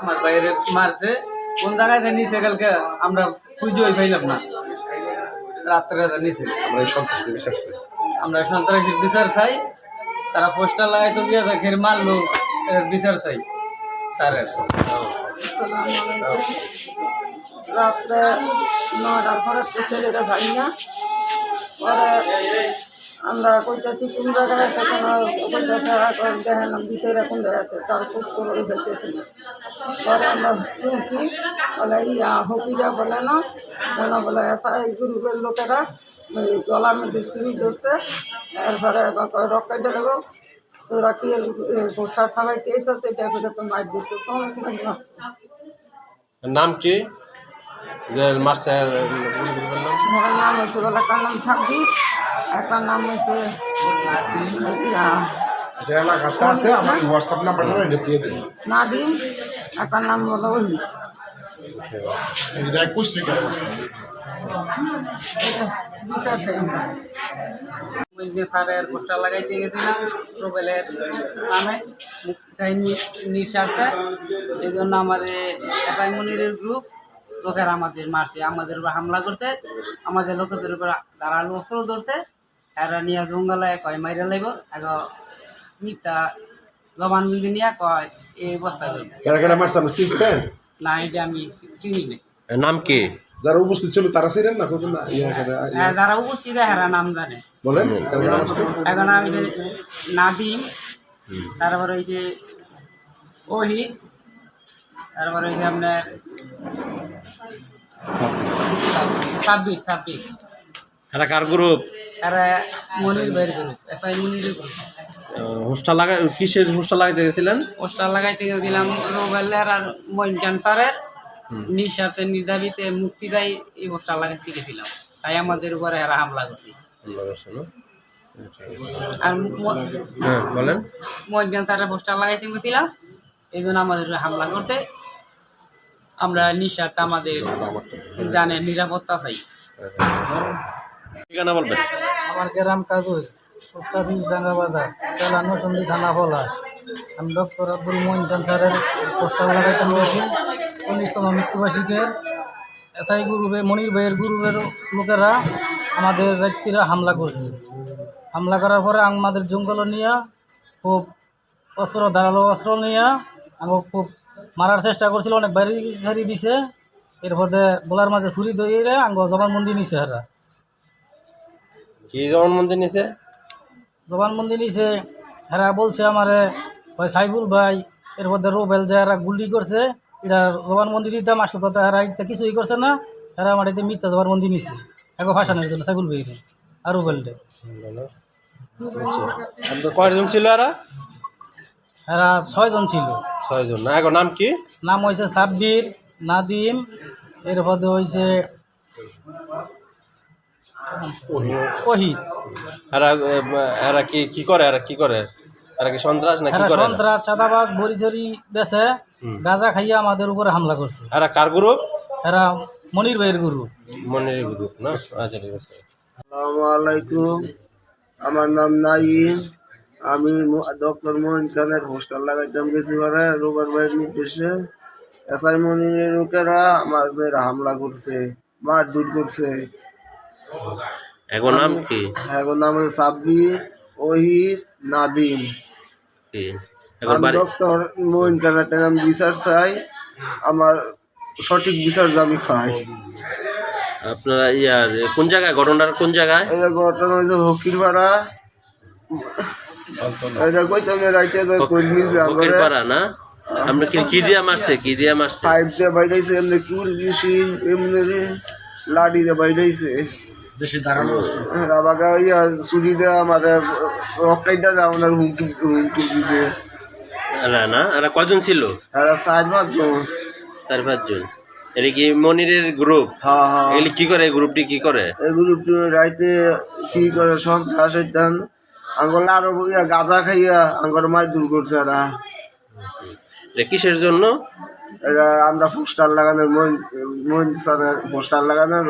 আমার বাইরে মারছে। কোন জায়গায় যে নিচে কালকে আমরা খুঁজেই পাইলাম না। রাত্রে যে নিচে। আমরা সন্ত্রাসী বিচারছে আমরা সন্ত্রাসীর বিচার চাই। তারা পোস্টার লাগাই তো গিয়ে দেখে মারলো এর বিচার চাই। স্যারের। রাত্রে নটার পরে তো ছেলেটা ভাই না। পরে আমরা কইতেছি, কোন জায়গায় আছে কেন কইতেছে দেখেন বিষয়টা কোন জায়গায় আছে, তার খোঁজ করে ফেলতেছি না। আমরা শুনছি, বলে, ইয়া হকিরা বলে না কেন বলে গ্রুপের লোকেরা গলার মধ্যে সিঁড়ি ধরছে, এরপরে রকেটে দেবো তোরা কি পোস্টার সবাই কেস আছে এটা করে তো মাইট দিতে নাম কি? যে মাস্টার আমার নাম হয়েছে বলে একটা নাম একটা নাম হয়েছে? যে এলাকাতে আছে আমার হোয়াটসঅ্যাপ নাম্বারটা এটা দিয়ে দেন। নাদিম একটা নাম হলো ওই এটা একুশ থেকে বিচার চাই আমরা। ওই যে স্যারের পোস্টার লাগাইতে গেছিলাম রুবেলের নামে মুক্তি নিঃস্বার্থে। এই জন্য আমাদের একাই মনিরের গ্রুপ লোকেরা আমাদের মারছে আমাদের উপর হামলা করছে আমাদের লোকেদের উপর ধারালো অস্ত্র ধরছে এরা নিয়ে জঙ্গলে কয় মাইরে লাইব এখন মিথ্যা জবানবন্দি নিয়ে কয় এই মারছে আপনি চিনছেন? না এটা আমি চিনি না নাম কি? যারা উপস্থিত ছিল তারা ছিলেন না কখন? না করে, হ্যাঁ, যারা উপস্থিত হেরা নাম জানে। বলেন এখন আমি যে নাদিম তারপরে ওই যে ওহিদ তারপরে ওই যে আপনার ছাব্বিশ ছাব্বিশ। এরা কার গ্রুপ তারা মনির বের group SI Monir group hostel লাগা কিসের হোস্টাল লাগাইতে গেছিলেন? পোস্টার লাগাইতে দিলাম রোবেলের আর মইন ক্যান্সারের নিঃস্বার্থে নির্ধারিতে মুক্তি দেয় এই পোস্টার লাগাইতে গেছিলাম। তাই আমাদের উপরে এরা হামলা করছে। আর ম- হ্যাঁ বলেন। মজ্ঞান স্যারের পোস্টার লাগাইতে গেছিলাম। এই জন্য আমাদের হামলা করতে আমরা আমাদের জানে নিরাপত্তা চাই। ঠিকানা বলবেন? আমার গ্রাম পোস্ট অফিস ডাঙ্গা বাজার চালানো সন্ধি থানা পলাশ। আমি ডক্টর আব্দুল মোহিন ক্যান্সারের পোস্টার লাগাইতে চল্লিশতম মৃত্যুবার্ষিকের এসআই গ্রুপে মনির ভাইয়ের গ্রুপের লোকেরা আমাদের ব্যক্তিরা হামলা করছে। হামলা করার পরে আমাদের জঙ্গল নিয়ে খুব অস্ত্র ধারালো অস্ত্র নিয়ে আমাকে খুব মারার চেষ্টা করছিল অনেক বাড়ি ঝাড়ি দিছে। এরপরে বলার মাঝে ছুরি দইয়ে আঙ্গ জবানবন্দি নিছে হারা। কি মন্দির নিছে? জবানবন্দি নিছে এরা বলছে আমারে ওই সাইবুল ভাই এরপর রোবেল যে এরা গুলি করছে এটা জবানবন্দি দিতাম আসল কথা এরা এটা কিছুই করছে না এরা আমার এতে মিথ্যা জবানবন্দি নিছে। এখন ফাঁসানোর জন্য সাইবুল ভাই আর রুবেলটে আপনার কয়জন ছিল এরা এরা ছয়জন ছিল। ছয়জন। না এখন নাম কি? নাম হয়েছে সাব্বির নাদিম এরপর হয়েছে ওহিদ। এরা এরা কি কি করে এরা কি করে? এরা কি সন্ত্রাস না কি এরা করে? এরা? সন্ত্রাস চাঁদাবাজ বড়িচড়ি বেছে। গাঁজা খাইয়া আমাদের উপরে হামলা করছে। এরা কার গ্রুপ এরা মনির ভাইয়ের গুরু মনির গ্রুপ না? আচ্ছা ঠিক আছে। আসসালামু আলাইকুম। আমার নাম নাইম। আমি ডক্টর মোহন খানের পোস্টার লাগাইতাম গেছি পরে রোববার ভাইয়ের নির্দেশে। এসআই মনিরের লোকেরা আমাদের হামলা করছে মারধর করছে। এখন নাম কি? এখন নাম হচ্ছে সাব্বির ওহিদ নাদিম। ডক্টর মোহন খানের নাম বিচার চাই আমার সঠিক বিচার আমি পাই। আপনারা ইয়ার কোন জায়গায়? ঘটনার কোন জায়গায়? ঘটনা হয়েছে হকিরপাড়া এটা কইতাম রাইতে না? আপনি কি কি দিয়া মারছে কি দিয়া মারছে? পাইপ দিয়ে বাইরেছে এমনি কিউল দিয়েছি এমনি লাডি দিয়ে বাইরেছে। দেশে দাঁড়ানো রাবাগা ইয়া চুরি দিয়ে আমাদের রকাইটা আমাদের হুমকি হুমকি দিছে। এরা না? এরা কজন ছিল? সাইড পাঁচজন চার পাঁচজন এটা কি মনিরের গ্রুপ এগুলি কি করে? গ্রুপটি কি করে? এগুলো একটু রাইতে কি করে সন্ত্রাস আঙ্গল আরও গাঁজা খাইয়া আঙ্গল মার দূর করছে এরা। এটা কিসের জন্য? আমরা পোস্টার লাগানোর মন মন পোস্টার লাগানোর